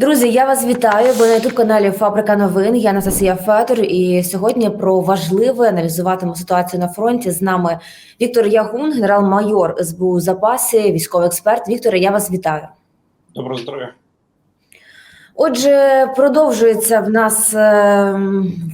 Друзі, я вас вітаю. Ви на youtube каналі Фабрика новин. Я Анастасія Федор. І сьогодні про важливе аналізуватиму ситуацію на фронті. З нами Віктор Ягун, генерал-майор СБУ запасі, військовий експерт. Вікторе, я вас вітаю. Доброго здоров'я. Отже, продовжується в нас е,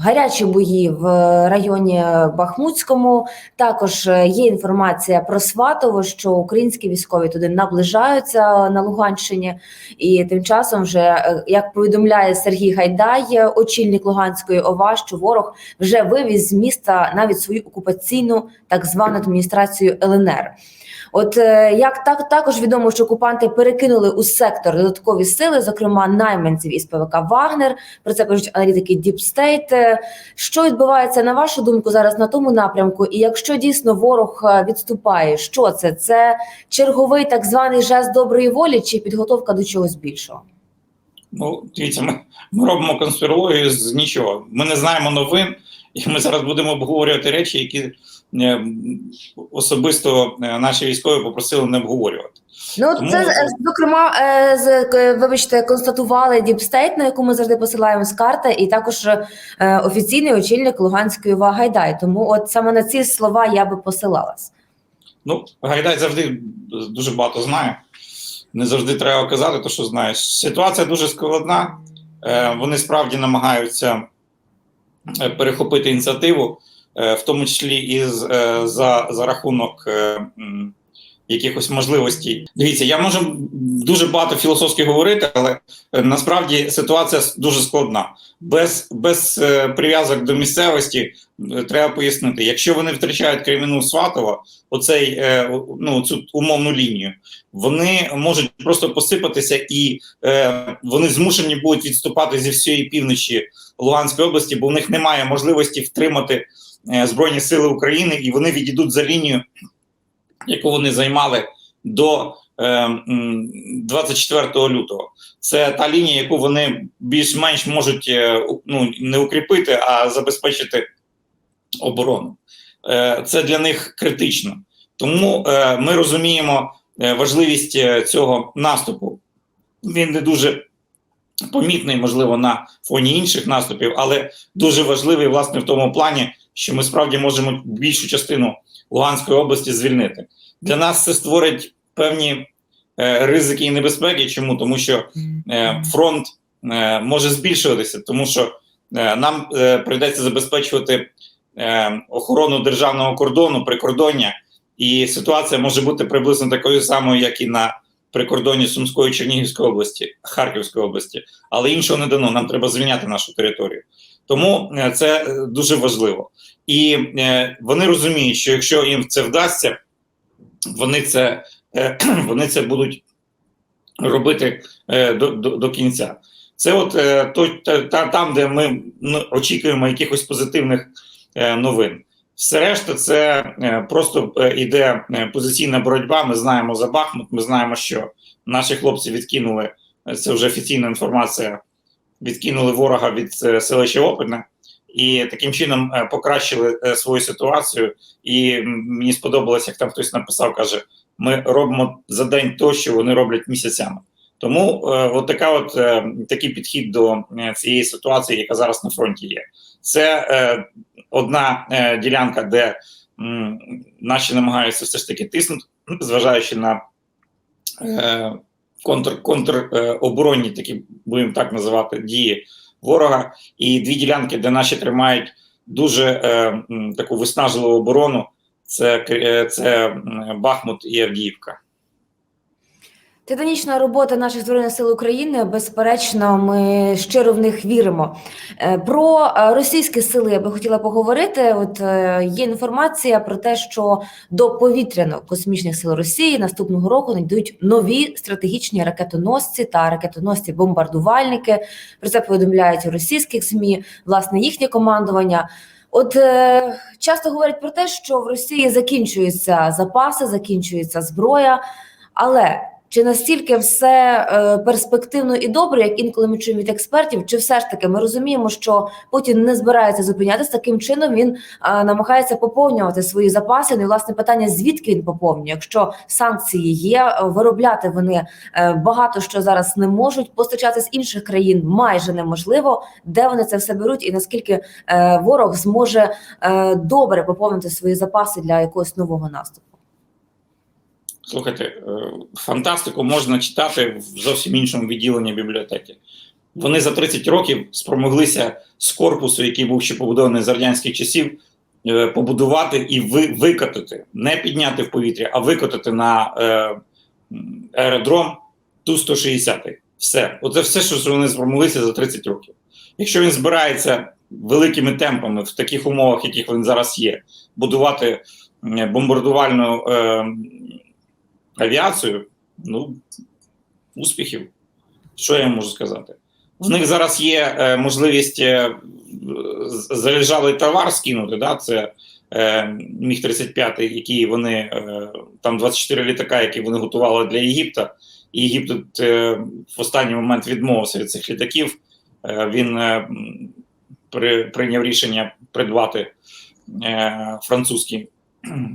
гарячі бої в районі Бахмутському. Також е, є інформація про Сватово, що українські військові туди наближаються на Луганщині, і тим часом, вже е, як повідомляє Сергій Гайдай, е, очільник Луганської ОВА, що ворог вже вивіз з міста навіть свою окупаційну так звану адміністрацію ЛНР. От е, як так також відомо, що окупанти перекинули у сектор додаткові сили, зокрема найманців із ПВК Вагнер. Про це кажуть аналітики State. Е, Що відбувається на вашу думку зараз на тому напрямку? І якщо дійсно ворог е, відступає, що це? Це черговий так званий жест доброї волі чи підготовка до чогось більшого? Ну, дивіться, ми, ми робимо конспірологію з нічого. Ми не знаємо новин, і ми зараз будемо обговорювати речі, які особисто е, наші військові попросили не обговорювати. Ну Тому- це е, зокрема е, з вибачте, констатували State, на яку ми завжди посилаємо з карти, і також е, офіційний очільник Луганської ОВА Гайдай. Тому от саме на ці слова я би посилалась. Ну, Гайдай завжди дуже багато знає. Не завжди треба казати, то що знаєш. Ситуація дуже складна. Е, Вони справді намагаються е, перехопити ініціативу, е, в тому числі і е, за, за рахунок е, якихось можливостей. Дивіться, я можу дуже багато філософськи говорити, але е, насправді ситуація дуже складна. Без, без е, прив'язок до місцевості е, треба пояснити, якщо вони втрачають Креміну Сватова, оцей ну цю умовну лінію, вони можуть просто посипатися, і вони змушені будуть відступати зі всієї півночі Луганської області, бо в них немає можливості втримати збройні сили України, і вони відійдуть за лінію, яку вони займали до е, м, 24 лютого. Це та лінія, яку вони більш-менш можуть е, ну, не укріпити, а забезпечити оборону. Е, Це для них критично. Тому е, ми розуміємо е, важливість е, цього наступу. Він не дуже помітний, можливо, на фоні інших наступів, але дуже важливий, власне, в тому плані, що ми справді можемо більшу частину Луганської області звільнити. Для нас це створить певні е, ризики і небезпеки. Чому? Тому що е, фронт е, може збільшуватися, тому що е, нам е, прийдеться забезпечувати е, охорону державного кордону, прикордоння, і ситуація може бути приблизно такою самою, як і на прикордоні Сумської Чернігівської області, Харківської області, але іншого не дано. Нам треба звільняти нашу територію. Тому е, це е, дуже важливо. І е, вони розуміють, що якщо їм це вдасться, вони це, вони це будуть робити до, до, до кінця. Це от то, та, та- там, де ми очікуємо якихось позитивних новин. Все решта, це просто іде позиційна боротьба. Ми знаємо за Бахмут. Ми знаємо, що наші хлопці відкинули це вже офіційна інформація. Відкинули ворога від е, селища Опитне і таким чином е, покращили е, свою ситуацію. І мені сподобалось, як там хтось написав, каже: ми робимо за день то, що вони роблять місяцями. Тому е, от така от е, такий підхід до е, цієї ситуації, яка зараз на фронті є. Це е, одна е, ділянка, де м, наші намагаються все ж таки тиснути, зважаючи на контр, контр е, такі будемо так називати, дії ворога, і дві ділянки, де наші тримають дуже е, таку виснажливу оборону. Це, е, це Бахмут і Авдіївка. Титанічна робота наших збройних сил України. Безперечно, ми щиро в них віримо. Е, Про е, російські сили я би хотіла поговорити. От е, є інформація про те, що до повітряно-космічних сил Росії наступного року надійдуть нові стратегічні ракетоносці та ракетоносці-бомбардувальники. Про це повідомляють російських змі, власне, їхнє командування. От е, часто говорять про те, що в Росії закінчуються запаси, закінчується зброя, але Чи настільки все е, перспективно і добре, як інколи ми чуємо від експертів? Чи все ж таки ми розуміємо, що Путін не збирається зупинятися таким чином? Він е, намагається поповнювати свої запаси. Ну і власне питання: звідки він поповнює? Якщо санкції є, е, виробляти вони багато що зараз не можуть постачати з інших країн майже неможливо. Де вони це все беруть, і наскільки ворог зможе добре поповнити свої запаси для якогось нового наступу? Слухайте, е, фантастику можна читати в зовсім іншому відділенні бібліотеки. Вони за 30 років спромоглися з корпусу, який був ще побудований з радянських часів, е, побудувати і ви, викотати, не підняти в повітря, а викотати на е, аеродром Ту-160. Все. Оце все, що вони спромоглися за 30 років. Якщо він збирається великими темпами в таких умовах, яких він зараз є, будувати бомбардувальну авіацію, ну, успіхів. Що я можу сказати? В них зараз є е, можливість е, залежалий товар скинути. Да? Це е, Міг 35, який вони е, там 24 літака, які вони готували для Єгипта. І Єгипет е, в останній момент відмовився від цих літаків. Е, він е, при, прийняв рішення придбати е, французькі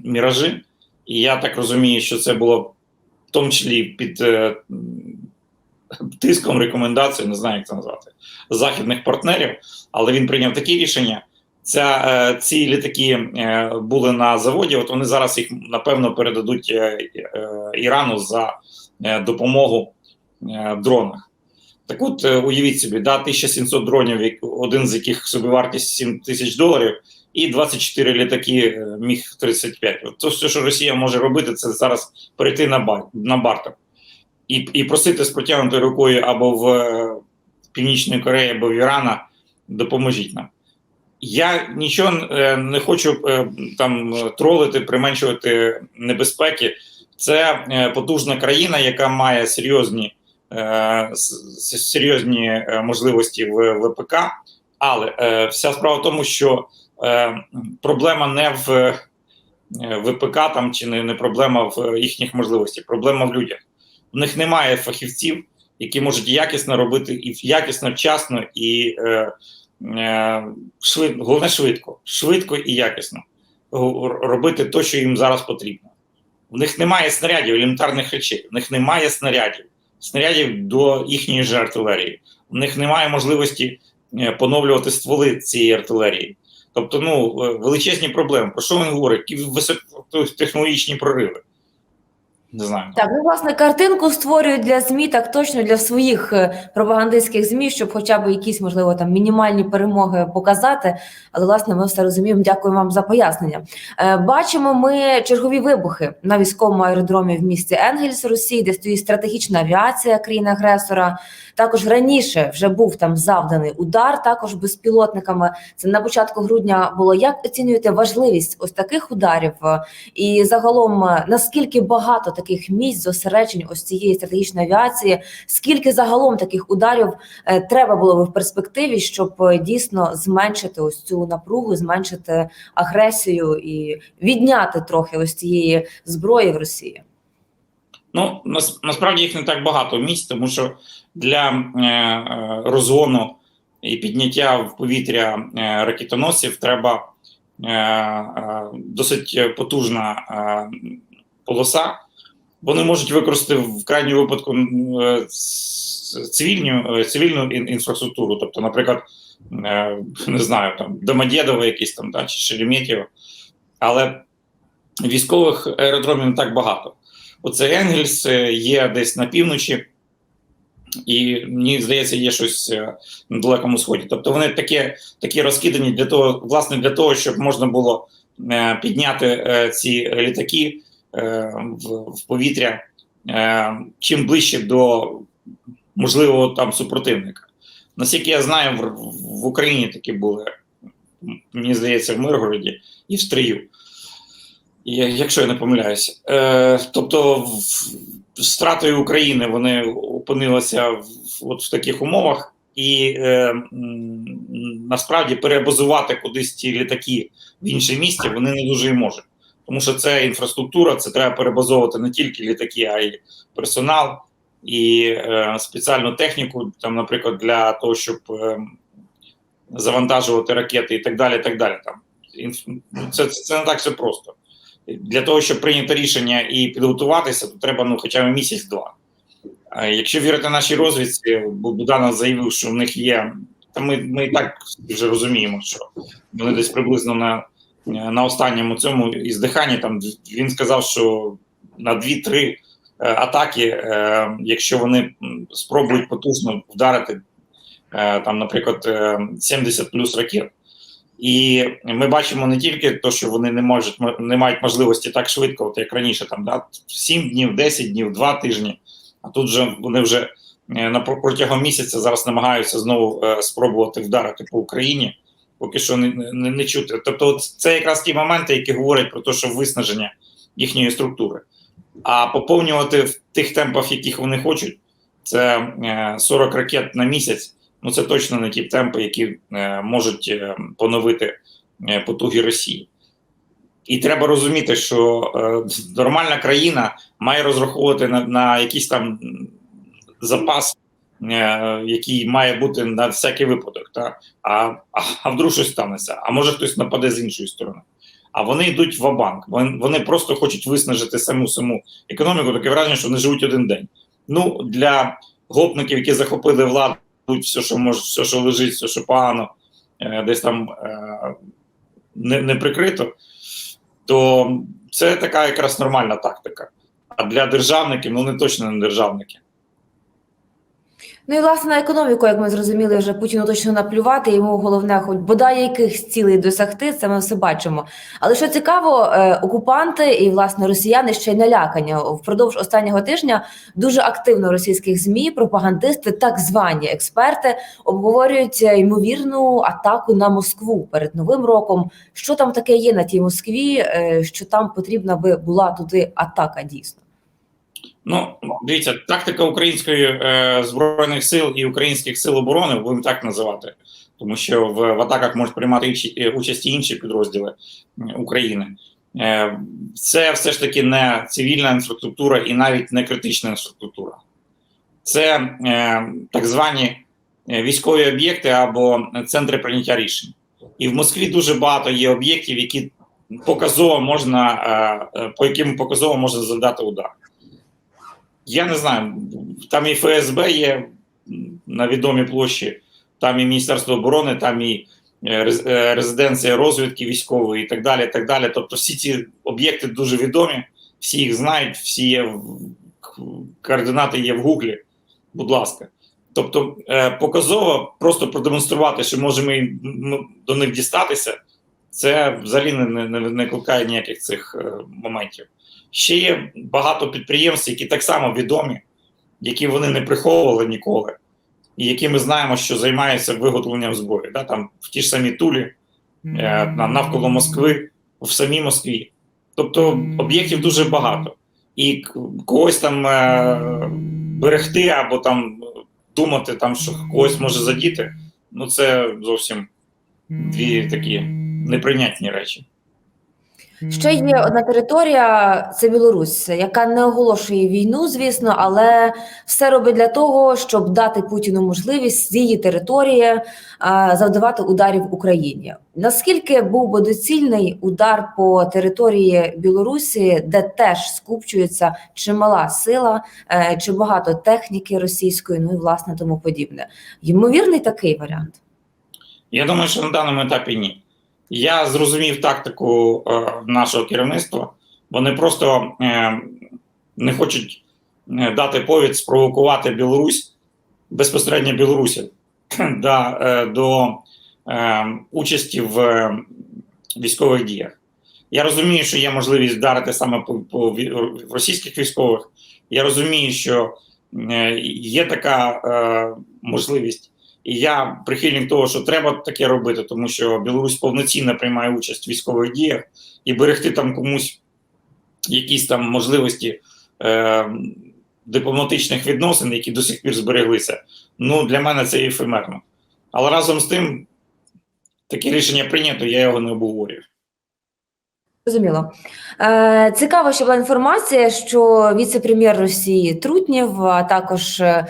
міражі. І я так розумію, що це було в тому числі під е, тиском рекомендацій, не знаю, як це назвати, західних партнерів, але він прийняв такі рішення. Ця, е, ці літаки е, були на заводі. От вони зараз їх напевно передадуть е, е, Ірану за е, допомогу е, дронах. Так от, е, уявіть собі, да, 1700 дронів, один з яких собівартість 7 тисяч доларів, і 24 літаки е, Міг 35. От то, все, що Росія може робити, це зараз перейти на бар на бартер і, і просити з протягнутою рукою або в е, Північної Кореї, або в Ірана допоможіть нам. Я нічого е, не хочу там тролити, применшувати небезпеки. Це потужна країна, яка має серйозні, серйозні можливості в ВПК, але вся справа в тому, що е, проблема не в е, ВПК там чи не, не проблема в їхніх можливостях, проблема в людях. В них немає фахівців, які можуть якісно робити і якісно, вчасно і е, е, швидко, головне швидко, швидко і якісно робити те, що їм зараз потрібно. В них немає снарядів, елементарних речей, в них немає снарядів, снарядів до їхньої ж артилерії. В них немає можливості е, поновлювати стволи цієї артилерії. Тобто, ну, е, величезні проблеми. Про що він говорить? Ті високотехнологічні прориви? Не знаю. Так, ну власне картинку створюють для змі так точно для своїх е, пропагандистських змі, щоб хоча б якісь можливо там мінімальні перемоги показати. Але власне ми все розуміємо. Дякую вам за пояснення. Е, Бачимо ми чергові вибухи на військовому аеродромі в місті Енгельс Росії, де стоїть стратегічна авіація країни-агресора. Також раніше вже був там завданий удар, також безпілотниками. Це на початку грудня було. Як оцінюєте важливість ось таких ударів? Е, І загалом наскільки багато таких місць зосереджень ось цієї стратегічної авіації? Скільки загалом таких ударів е, треба було би в перспективі, щоб е, дійсно зменшити ось цю напругу, зменшити агресію і відняти трохи ось цієї зброї в Росії? Ну, насправді їх не так багато місць, тому що для е, розгону і підняття в повітря ракетоносців треба досить потужна полоса. Вони можуть використати в крайньому випадку е, ц- цивільну, е, цивільну інфраструктуру, тобто, наприклад, е, не знаю, там Домодєдово якийсь там, да, чи Шереметьєво. Але військових аеродромів не так багато. Оце Енгельс е, є десь на півночі, і мені здається, є щось е, на далекому сході. Тобто вони такі, такі розкидані для того, власне, для того, щоб можна було е, підняти е, ці літаки е, в, в повітря е, чим ближче до можливого там супротивника. Наскільки я знаю, в, в Україні такі були, мені здається, в Миргороді і в Стрию. Якщо я не помиляюся. Е, тобто, втратою України вони опинилися в, от в таких умовах, і е, насправді перебазувати кудись ці літаки в інше місце вони не дуже і можуть. Тому що це інфраструктура, це треба перебазовувати не тільки літаки, а й персонал і е, спеціальну техніку, там, наприклад, для того, щоб е, завантажувати ракети і так далі. Так далі. Там інф... ну, це, це, це не так все просто. Для того, щоб прийняти рішення і підготуватися, то треба ну, хоча б місяць-два. А Якщо вірити нашій розвідці, бо Буданов заявив, що в них є. Та ми, ми і так вже розуміємо, що вони десь приблизно на, на останньому цьому іздиханні. Там він сказав, що на 2-3 е, атаки, е, якщо вони спробують потужно вдарити, е, там, наприклад, е, 70 плюс ракет. І ми бачимо не тільки те, що вони не можуть не мають можливості так швидко, от як раніше, там да 7 днів, 10 днів, 2 тижні. А тут же вони вже на протягом місяця зараз намагаються знову спробувати вдарити по Україні. Поки що не, не, не чути. Тобто, це якраз ті моменти, які говорять про те, що виснаження їхньої структури. А поповнювати в тих темпах, яких вони хочуть, це е, 40 ракет на місяць. Ну це точно не ті темпи, які е, можуть е, поновити е, потуги Росії. І треба розуміти, що е, нормальна країна має розраховувати на, на якийсь там запас, е, який має бути на всякий випадок. Та? А, а, вдруг щось станеться, а може хтось нападе з іншої сторони. А вони йдуть в банк Вони, вони просто хочуть виснажити саму саму економіку. Таке враження, що вони живуть один день. Ну для гопників, які захопили владу, все, що може, все, що лежить, все, що погано, е, десь там е, не, не прикрито, то це така якраз нормальна тактика. А для державників, ну не точно не державники. Ну і власне на економіку, як ми зрозуміли, вже Путіну точно наплювати. Йому головне, хоч бодай якихось цілей досягти, це ми все бачимо. Але що цікаво, е, окупанти і власне росіяни ще й налякані впродовж останнього тижня. Дуже активно російських змі, пропагандисти, так звані експерти, обговорюють е, ймовірну атаку на Москву перед новим роком. Що там таке є на тій Москві? е, Що там потрібна би була туди атака дійсно? Ну, дивіться, тактика української е, збройних сил і українських сил оборони будемо так називати, тому що в, в атаках можуть приймати інші, е, участь інші підрозділи України. Е, це все ж таки не цивільна інфраструктура і навіть не критична інфраструктура. Це е, так звані е, військові об'єкти або центри прийняття рішень. І в Москві дуже багато є об'єктів, які показово можна, е, е, по яким показово можна завдати удар. Я не знаю, там і ФСБ є на відомій площі, там і Міністерство оборони, там і е, е, резиденція розвідки військової і так далі. і так далі. Тобто всі ці об'єкти дуже відомі, всі їх знають, всі є координати є в Гуглі. Будь ласка. Тобто, е, показово просто продемонструвати, що можемо до них дістатися, це взагалі не, не, не викликає ніяких цих моментів. Ще є багато підприємств, які так само відомі, які вони не приховували ніколи, і які ми знаємо, що займаються виготовленням зброї. Да? Там в ті ж самі Тулі, е, навколо Москви, в самій Москві. Тобто об'єктів дуже багато. І когось там е, берегти або там думати, там, що когось може задіти, ну це зовсім дві такі неприйнятні речі. Ще є одна територія, це Білорусь, яка не оголошує війну, звісно, але все робить для того, щоб дати Путіну можливість з її території завдавати ударів Україні. Наскільки був би доцільний удар по території Білорусі, де теж скупчується чимала сила, е, чи багато техніки російської, ну і власне тому подібне? Ймовірний такий варіант. Я думаю, що на даному етапі ні. Я зрозумів тактику е, нашого керівництва. Вони просто е, не хочуть е, дати повід спровокувати Білорусь безпосередньо Білорусі да, е, до е, участі в е, військових діях. Я розумію, що є можливість вдарити саме по, по російських військових. Я розумію, що е, є така е, можливість. І я прихильник того, що треба таке робити, тому що Білорусь повноцінно приймає участь в військових діях і берегти там комусь якісь там можливості е, дипломатичних відносин, які до сих пір збереглися. Ну для мене це ефемерно. Але разом з тим, таке рішення прийнято, я його не обговорюю. Зрозуміло. Е, цікаво, що була інформація, що віце-прем'єр Росії Трутнєв, а також е,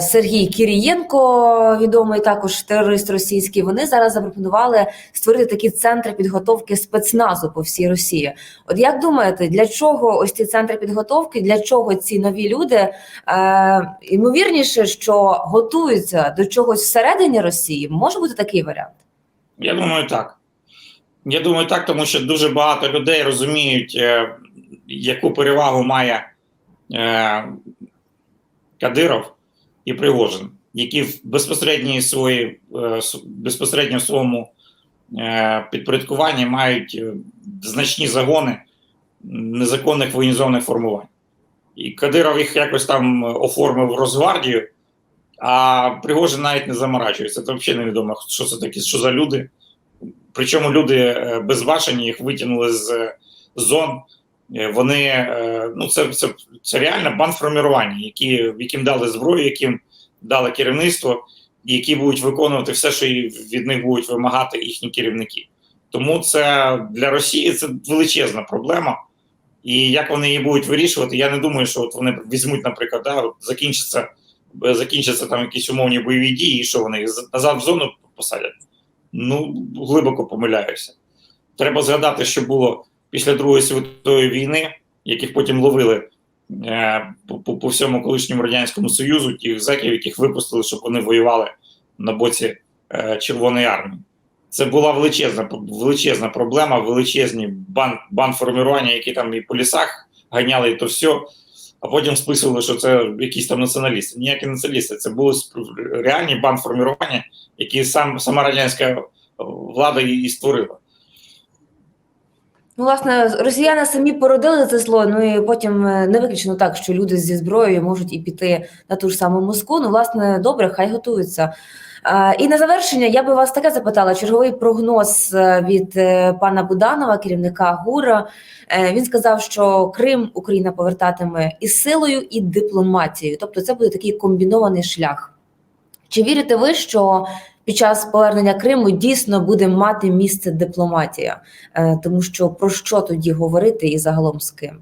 Сергій Кірієнко, відомий також терорист російський, вони зараз запропонували створити такі центри підготовки спецназу по всій Росії. От як думаєте, для чого ось ці центри підготовки? Для чого ці нові люди? Е, ймовірніше, що готуються до чогось всередині Росії, може бути такий варіант. Я думаю, так. Я думаю, так, тому що дуже багато людей розуміють, е, яку перевагу має е, Кадиров і Пригожин, які в безпосередній свої, е, безпосередньо в своєму підпорядкуванні мають значні загони незаконних воєнізованих формувань. І Кадиров їх якось там оформив Росгвардію, а Пригожин навіть не заморачується. Це взагалі невідомо, що це такі, що за люди. Причому люди е, безбашені, їх витягнули з е, зон. Е, Вони ну це, це, це реально бандформування, які, яким дали зброю, яким дали керівництво, які будуть виконувати все, що від них будуть вимагати їхні керівники. Тому це для Росії це величезна проблема. І як вони її будуть вирішувати, я не думаю, що от вони візьмуть, наприклад, да, от закінчиться, закінчаться там якісь умовні бойові дії, і що вони їх назад в зону посадять. Ну, глибоко помиляюся. Треба згадати, що було після Другої світової війни, яких потім ловили е, по, по, всьому колишньому Радянському Союзу, тих зеків, яких випустили, щоб вони воювали на боці е, Червоної армії. Це була величезна, величезна проблема, величезні бан, бандформування, які там і по лісах ганяли, і то все. А потім списували, що це якісь там націоналісти. Ніякі націоналісти, це були реальні бандформування, які сам, сама радянська влада і створила. Ну, власне, росіяни самі породили це зло. Ну і потім е, не виключено так, що люди зі зброєю можуть і піти на ту ж саму Москву. Ну, власне, добре, хай готуються. І на завершення я би вас таке запитала: черговий прогноз е, від е, пана Буданова, керівника ГУРа. Е, Він сказав, що Крим Україна повертатиме і силою, і дипломатією. Тобто, це буде такий комбінований шлях. Чи вірите ви, що під час повернення Криму дійсно буде мати місце дипломатія? Тому що про що тоді говорити і загалом з ким?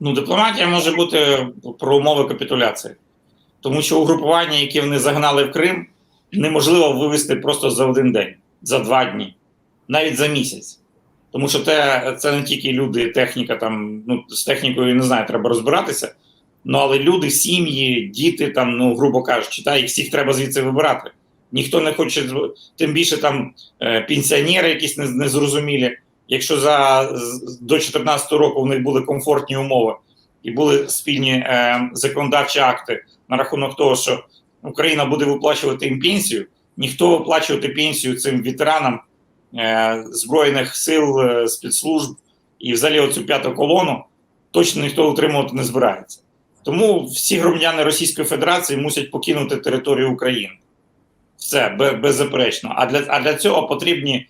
Ну, дипломатія може бути про умови капітуляції, тому що угрупування, які вони загнали в Крим, неможливо вивести просто за один день, за два дні, навіть за місяць. Тому що те, це не тільки люди, техніка там, ну, з технікою не знаю, треба розбиратися. Ну, але люди, сім'ї, діти, там, ну, грубо кажучи, та, їх всіх треба звідси вибирати. Ніхто не хоче, тим більше там е, пенсіонери якісь незрозумілі. Якщо за до 2014 року в них були комфортні умови і були спільні е, законодавчі акти на рахунок того, що Україна буде виплачувати їм пенсію, ніхто виплачувати пенсію цим ветеранам е, збройних сил, е, спецслужб і взагалі оцю п'яту колону точно ніхто утримувати не збирається. Тому всі громадяни Російської Федерації мусять покинути територію України. Все бе- беззаперечно. А для, а для цього потрібні,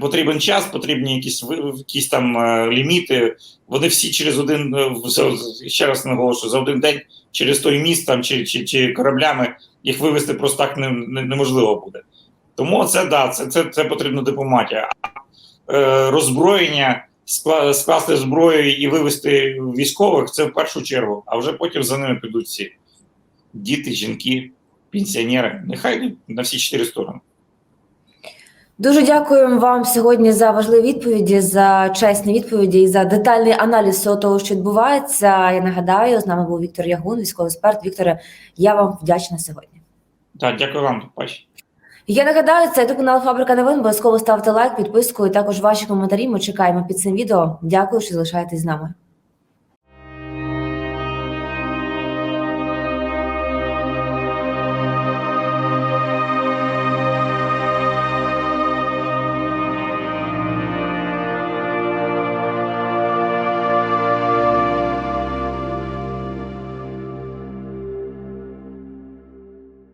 потрібен час, потрібні якісь, якісь там е, ліміти. Вони всі через один, е, ще раз наголошую, за один день через той міст там, чи, чи, чи кораблями їх вивезти просто так не, не, неможливо буде. Тому це да, це, це, це потрібна дипломатія. А е, роззброєння, скла- скласти зброю і вивезти військових це в першу чергу, а вже потім за ними підуть всі діти, жінки, пенсіонери. Нехай на всі чотири сторони. Дуже дякуємо вам сьогодні за важливі відповіді, за чесні відповіді і за детальний аналіз всього того, що відбувається. Я нагадаю, з нами був Віктор Ягун, військовий експерт. Вікторе, я вам вдячна сьогодні. Так, дякую вам, до побачення. Я нагадаю, це канал Фабрика новин. Обов'язково ставте лайк, підписку і також ваші коментарі. Ми чекаємо під цим відео. Дякую, що залишаєтесь з нами.